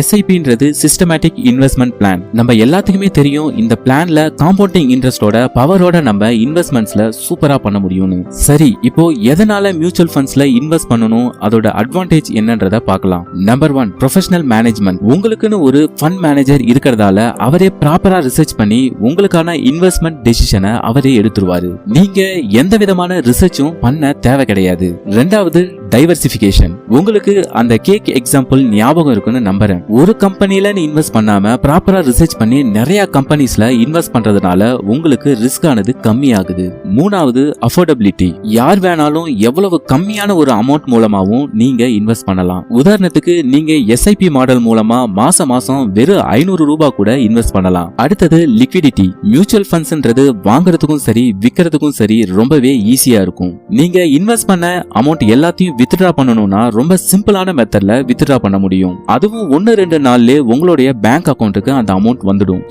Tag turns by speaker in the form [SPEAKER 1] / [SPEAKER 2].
[SPEAKER 1] எஸ்ஐபின்றது systematic investment plan நம்ம எல்லாத்துக்குமே தெரியும் இந்த பிளான்ல காம்பவுண்டிங் இன்ட்ரெஸ்டோட பவரோட நம்ம இன்வெஸ்ட்மெண்ட்ஸ்ல சூப்பரா பண்ண முடியும்னு. சரி இப்போ எதனால மியூச்சுவல் ஃபண்ட்ஸ்ல இன்வெஸ்ட் பண்ணணும்? அதோட அட்வான்டேஜ் என்னன்றத பார்க்கலாம். நம்பர் ஒன் ப்ரொஃபஷனல் மேனேஜ்மெண்ட் உங்களுக்குன்னு ஒரு ஃபண்ட் மேனேஜர் இருக்கிறதால அவரே ப்ராப்பரா ரிசர்ச் பண்ணி உங்களுக்கான இன்வெஸ்ட்மெண்ட் டெசிஷனை அவரே எடுத்துருவாரு. நீங்க எந்த விதமான ரிசர்ச்சும் பண்ண தேவை கிடையாது. ரெண்டாவது டைவர்சிபிகேஷன் உங்களுக்கு அந்த கேக் எக்ஸாம்பிள் ஞாபகம் இருக்குன்னு நம்புறேன். ஒரு கம்பெனில இன்வெஸ்ட் பண்ணாம ப்ராப்பரா ரிசர்ச் பண்ணி நிறைய கம்பெனிஸ்ல இன்வெஸ்ட் பண்றதுனால உங்களுக்கு ரிஸ்க் ஆனது கம்மியாகுது. மூணாவது அஃபோர்டபிலிட்டி யார் வேணாலும் எவ்வளவு கம்மியான ஒரு அமௌண்ட் மூலமாவும் நீங்க இன்வெஸ்ட் பண்ணலாம். உதாரணத்துக்கு நீங்க எஸ்ஐபி மாடல் மூலமா மாச மாசம் வெறும் ஐநூறு ரூபாய் கூட இன்வெஸ்ட் பண்ணலாம். அடுத்தது லிக்விடிட்டி மியூச்சுவல் ஃபண்ட்ஸ்ன்றது வாங்குறதுக்கும் சரி விற்கிறதுக்கும் சரி ரொம்பவே ஈஸியா இருக்கும். நீங்க இன்வெஸ்ட் பண்ண அமௌண்ட் எல்லாத்தையும் வித்ட்ரா பண்ணணும்னா ரொம்ப சிம்பிளான மெத்தட்ல வித்ட்ரா பண்ண முடியும். அதுவும் ஒன்னு ரெண்டு நாள்லயே உங்களுடைய பேங்க் அக்கௌண்ட்டுக்கு அந்த அமௌண்ட் வந்துடும்.